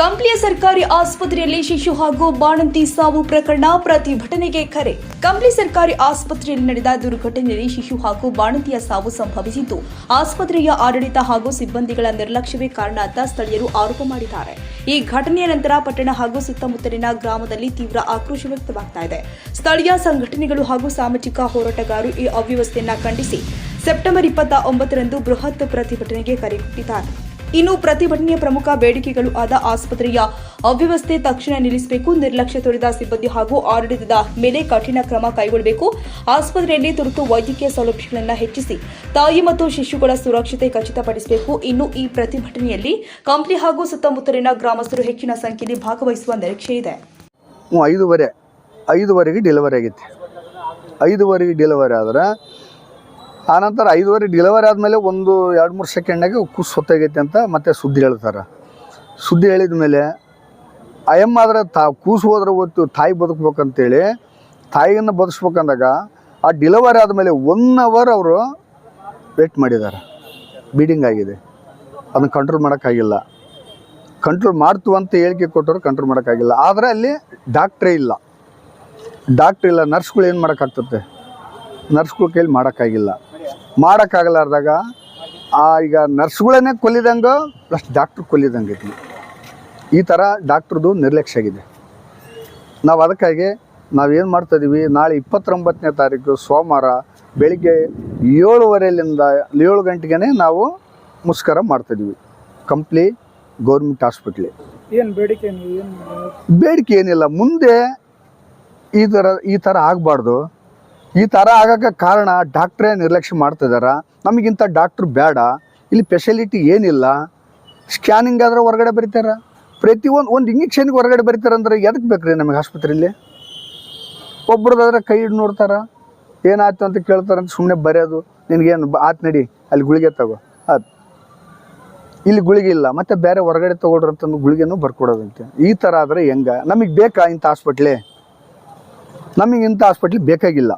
ಕಂಪ್ಲಿಯ ಸರ್ಕಾರಿ ಆಸ್ಪತ್ರೆಯಲ್ಲಿ ಶಿಶು ಹಾಗೂ ಬಾಣಂತಿ ಸಾವು ಪ್ರಕರಣ ಪ್ರತಿಭಟನೆಗೆ ಕರೆ. ಕಂಪ್ಲಿ ಸರ್ಕಾರಿ ಆಸ್ಪತ್ರೆಯಲ್ಲಿ ನಡೆದ ದುರ್ಘಟನೆಯಲ್ಲಿ ಶಿಶು ಹಾಗೂ ಬಾಣಂತಿಯ ಸಾವು ಸಂಭವಿಸಿದ್ದು, ಆಸ್ಪತ್ರೆಯ ಆಡಳಿತ ಹಾಗೂ ಸಿಬ್ಬಂದಿಗಳ ನಿರ್ಲಕ್ಷ್ಯವೇ ಕಾರಣ ಅಂತ ಸ್ಥಳೀಯರು ಆರೋಪ ಮಾಡಿದ್ದಾರೆ. ಈ ಘಟನೆಯ ನಂತರ ಪಟ್ಟಣ ಹಾಗೂ ಸುತ್ತಮುತ್ತಲಿನ ಗ್ರಾಮದಲ್ಲಿ ತೀವ್ರ ಆಕ್ರೋಶ ವ್ಯಕ್ತವಾಗ್ತಾ ಇದೆ. ಸ್ಥಳೀಯ ಸಂಘಟನೆಗಳು ಹಾಗೂ ಸಾಮಾಜಿಕ ಹೋರಾಟಗಾರರು ಈ ಅವ್ಯವಸ್ಥೆಯನ್ನು ಖಂಡಿಸಿ, ಸೆಪ್ಟೆಂಬರ್ ಇಪ್ಪತ್ತ ಒಂಬತ್ತರಂದು ಬೃಹತ್ ಪ್ರತಿಭಟನೆಗೆ ಕರೆ ಕೊಟ್ಟಿದ್ದಾರೆ. ಇನ್ನು ಪ್ರತಿಭಟನೆಯ ಪ್ರಮುಖ ಬೇಡಿಕೆಗಳು ಆದ ಆಸ್ಪತ್ರೆಯ ಅವ್ಯವಸ್ಥೆ ತಕ್ಷಣ ನಿಲ್ಲಿಸಬೇಕು, ನಿರ್ಲಕ್ಷ್ಯ ತೋರಿದ ಸಿಬ್ಬಂದಿ ಹಾಗೂ ಆಡಳಿತದ ಮೇಲೆ ಕಠಿಣ ಕ್ರಮ ಕೈಗೊಳ್ಳಬೇಕು. ಆಸ್ಪತ್ರೆಯಲ್ಲಿ ತುರ್ತು ವೈದ್ಯಕೀಯ ಸೌಲಭ್ಯಗಳನ್ನು ಹೆಚ್ಚಿಸಿ ತಾಯಿ ಮತ್ತು ಶಿಶುಗಳ ಸುರಕ್ಷತೆ ಖಚಿತಪಡಿಸಬೇಕು. ಇನ್ನು ಈ ಪ್ರತಿಭಟನೆಯಲ್ಲಿ ಕಂಪ್ಲಿ ಹಾಗೂ ಸುತ್ತಮುತ್ತಲಿನ ಗ್ರಾಮಸ್ಥರು ಹೆಚ್ಚಿನ ಸಂಖ್ಯೆಯಲ್ಲಿ ಭಾಗವಹಿಸುವ ನಿರೀಕ್ಷೆ ಇದೆ. ಐದುವರೆ ಐದೂವರೆ, ಐದುವರೆಗೆ ಡೆಲಿವರಿ ಆಗಿತ್ತು. ಐದುವರೆಗೆ ಡೆಲಿವರಿ ಆದ್ರೆ ಆನಂತರ ಐದುವರೆ ಡಿಲಿವರಿ ಆದಮೇಲೆ ಒಂದು ಎರಡು ಮೂರು ಸೆಕೆಂಡಾಗೆ ಕುಸ್ ಹೊತ್ತಾಗೈತೆ ಅಂತ ಮತ್ತೆ ಸುದ್ದಿ ಹೇಳ್ತಾರೆ. ಸುದ್ದಿ ಹೇಳಿದ ಮೇಲೆ ಅಯಮ್ಮ ಆದ್ರೆ ತಾ, ಕೂಸು ಹೋದ್ರೆ ಹೊತ್ತು ತಾಯಿ ಬದುಕ್ಬೇಕಂತೇಳಿ, ತಾಯಿಯನ್ನು ಬದುಕ್ಬೇಕಂದಾಗ ಆ ಡಿಲಿವರಿ ಆದಮೇಲೆ ಒನ್ ಅವರ್ ಅವರು ವೇಟ್ ಮಾಡಿದ್ದಾರೆ. ಬೀಡಿಂಗ್ ಆಗಿದೆ. ಅದನ್ನು ಕಂಟ್ರೋಲ್ ಮಾಡೋಕ್ಕಾಗಿಲ್ಲ. ಕಂಟ್ರೋಲ್ ಮಾಡ್ತು ಅಂತ ಹೇಳಿಕೆ ಕೊಟ್ಟರು ಕಂಟ್ರೋಲ್ ಮಾಡೋಕ್ಕಾಗಿಲ್ಲ. ಆದರೆ ಅಲ್ಲಿ ಡಾಕ್ಟ್ರೇ ಇಲ್ಲ. ಡಾಕ್ಟ್ರ್ ಇಲ್ಲ ನರ್ಸ್ಗಳು ಏನು ಮಾಡೋಕ್ಕಾಗ್ತದೆ? ನರ್ಸ್ಗಳ ಕೈಲಿ ಮಾಡೋಕ್ಕಾಗಿಲ್ಲ. ಮಾಡೋಕ್ಕಾಗಲಾರ್ದಾಗ ಆ ಈಗ ನರ್ಸ್ಗಳನ್ನೇ ಕೊಲ್ಲಿದಂಗೆ ಪ್ಲಸ್ ಡಾಕ್ಟ್ರ್ ಕೊಲ್ಲಿದಂಗೆ ಐತಿ. ಈ ಥರ ಡಾಕ್ಟ್ರದ್ದು ನಿರ್ಲಕ್ಷ್ಯ ಆಗಿದೆ. ನಾವು ಅದಕ್ಕಾಗಿ ನಾವೇನು ಮಾಡ್ತಾಯಿದ್ದೀವಿ ನಾಳೆ ಇಪ್ಪತ್ತೊಂಬತ್ತನೇ ತಾರೀಕು ಸೋಮವಾರ ಬೆಳಿಗ್ಗೆ ಏಳುವರೆಯಿಂದ ಏಳು ಗಂಟೆಗೆ ನಾವು ಮುಷ್ಕರ ಮಾಡ್ತಾಯಿದ್ದೀವಿ ಕಂಪ್ಲಿ ಗೌರ್ಮೆಂಟ್ ಹಾಸ್ಪಿಟ್ಲಿ ಏನು ಬೇಡಿಕೆ ಏನು ಬೇಡಿಕೆ ಏನಿಲ್ಲ. ಮುಂದೆ ಈ ಥರ ಈ ಥರ ಆಗಬಾರ್ದು. ಈ ಥರ ಆಗೋಕ್ಕೆ ಕಾರಣ ಡಾಕ್ಟ್ರೇ ನಿರ್ಲಕ್ಷ್ಯ ಮಾಡ್ತಿದ್ದಾರೆ ನಮಗಿಂತ ಡಾಕ್ಟ್ರ್ ಬೇಡ ಇಲ್ಲಿ ಫೆಸಿಲಿಟಿ ಏನಿಲ್ಲ. ಸ್ಕ್ಯಾನಿಂಗ್ ಆದ್ರೆ ಹೊರಗಡೆ ಬರೀತಾರ. ಪ್ರತಿಯೊಂದು ಒಂದು ಇಂಜೆಕ್ಷನ್ಗೆ ಹೊರಗಡೆ ಬರೀತಾರಂದ್ರೆ ಎದಕ್ಕೆ ಬೇಕು ರೀ ನಮಗೆ ಆಸ್ಪತ್ರೆಯಲ್ಲಿ ಒಬ್ರದಾದ್ರೆ ಕೈ ಹಿಡ್ ನೋಡ್ತಾರೆ. ಏನಾಯ್ತು ಅಂತ ಕೇಳ್ತಾರಂತ ಸುಮ್ಮನೆ ಬರೆಯೋದು. ನಿನಗೇನು ಆತ್ ನಡಿ, ಅಲ್ಲಿ ಗುಳಿಗೆ ತಗೋ. ಆತ್. ಇಲ್ಲಿ ಗುಳಿಗೆ ಇಲ್ಲ. ಮತ್ತೆ ಬೇರೆ ಹೊರಗಡೆ ತಗೊಳ್ರಿ ಅಂತಂದು ಗುಳಿಗೆನೂ ಬರ್ಕೊಡೋದಂತೆ. ಈ ಥರ ಆದರೆ ಹೆಂಗೆ? ನಮಗೆ ಬೇಕಾ ಇಂಥ ಹಾಸ್ಪಿಟ್ಲೆ ನಮಗೆ ಇಂಥ ಹಾಸ್ಪಿಟ್ಲ್ ಬೇಕಾಗಿಲ್ಲ.